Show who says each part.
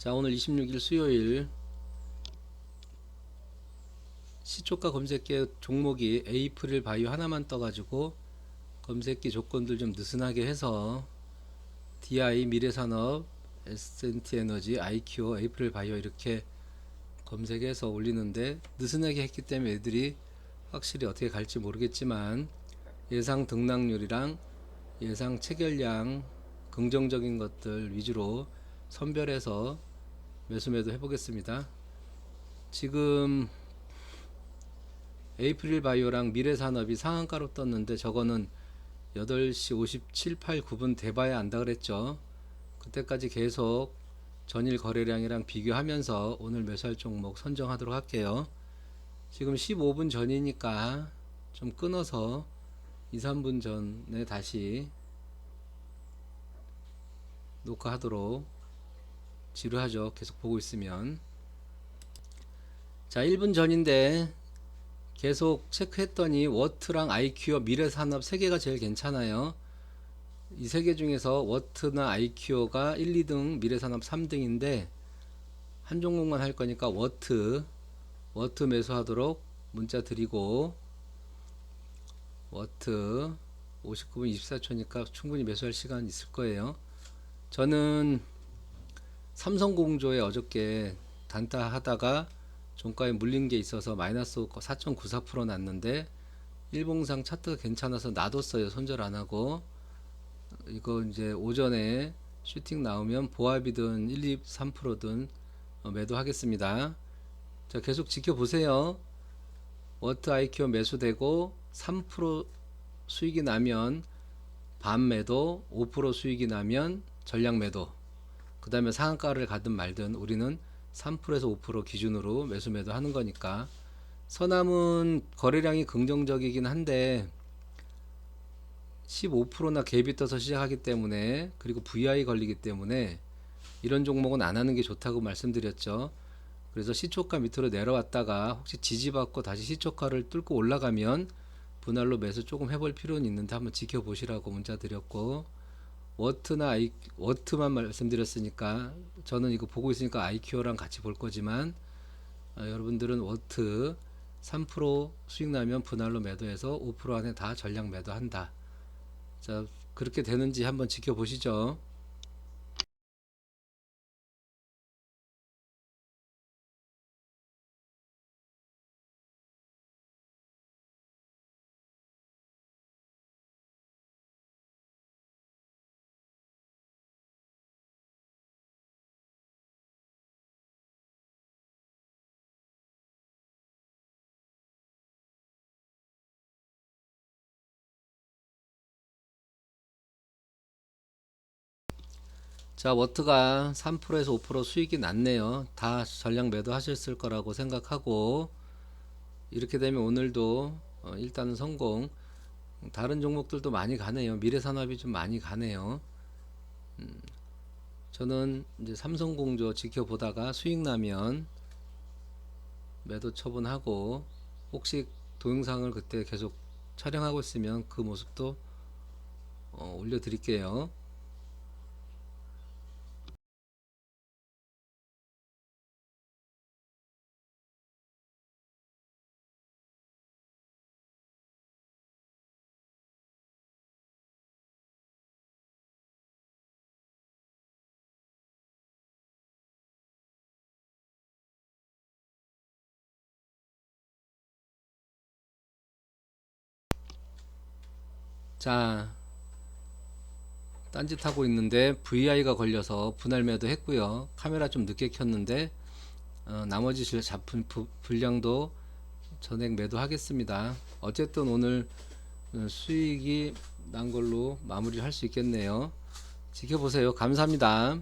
Speaker 1: 자 오늘 26일 수요일. 시초가 검색기 종목이 에이프릴 바이오 하나만 떠가지고 검색기 조건들 좀 느슨하게 해서 DI 미래산업, S&T 에너지, IQ, 에이프릴 바이오 이렇게 검색해서 올리는데 느슨하게 했기 때문에 애들이 확실히 어떻게 갈지 모르겠지만 예상 등락률이랑 예상 체결량 긍정적인 것들 위주로 선별해서 매수 매도 해보겠습니다. 지금 에이프릴 바이오랑 미래산업이 상한가로 떴는데 저거는 8시 57, 8, 9분 돼봐야 안다 그랬죠. 그때까지 계속 전일 거래량이랑 비교하면서 오늘 매수할 종목 선정하도록 할게요. 지금 15분 전이니까 좀 끊어서 2, 3분 전에 다시 녹화하도록 지루하죠. 계속 보고 있으면. 자, 1분 전인데 계속 체크했더니 워트랑 IQ와 미래산업 세 개가 제일 괜찮아요. 이 세 개 중에서 워트나 IQ가 1, 2등, 미래산업 3등인데 한 종목만 할 거니까 워트 워트 매수하도록 문자 드리고 워트 59분 24초니까 충분히 매수할 시간 있을 거예요. 저는 삼성공조에 어저께 단타 하다가 종가에 물린 게 있어서 마이너스 4.94% 났는데 일봉상 차트가 괜찮아서 놔뒀어요. 손절 안 하고 이거 이제 오전에 슈팅 나오면 보합이든 1, 2, 3%든 어, 매도하겠습니다. 자, 계속 지켜보세요. 워트 IQ 매수되고 3% 수익이 나면 반 매도, 5% 수익이 나면 전량 매도. 그 다음에 상한가를 가든 말든 우리는 3%에서 5% 기준으로 매수 매도 하는 거니까 서남은 거래량이 긍정적이긴 한데 15%나 갭이 떠서 시작하기 때문에 그리고 VI 걸리기 때문에 이런 종목은 안 하는 게 좋다고 말씀드렸죠. 그래서 시초가 밑으로 내려왔다가 혹시 지지받고 다시 시초가를 뚫고 올라가면 분할로 매수 조금 해볼 필요는 있는데 한번 지켜보시라고 문자 드렸고 워트나 아이, 워트만 말씀드렸으니까 저는 이거 보고 있으니까 아이큐어랑 같이 볼 거지만 어, 여러분들은 워트 3% 수익 나면 분할로 매도해서 5% 안에 다 전량 매도한다. 자 그렇게 되는지 한번 지켜보시죠. 자, 워트가 3%에서 5% 수익이 났네요. 다 전량 매도 하셨을 거라고 생각하고 이렇게 되면 오늘도 어, 일단은 성공. 다른 종목들도 많이 가네요. 미래산업이 좀 많이 가네요. 음, 저는 이제 삼성공조 지켜보다가 수익 나면 매도 처분하고 혹시 동영상을 그때 계속 촬영하고 있으면 그 모습도 어, 올려드릴게요. 자, 딴짓하고 있는데 VI가 걸려서 분할 매도 했고요. 카메라 좀 늦게 켰는데 어, 나머지 질- 작품 부- 분량도 전액 매도하겠습니다. 어쨌든 오늘 어, 수익이 난 걸로 마무리할 수 있겠네요. 지켜보세요. 감사합니다.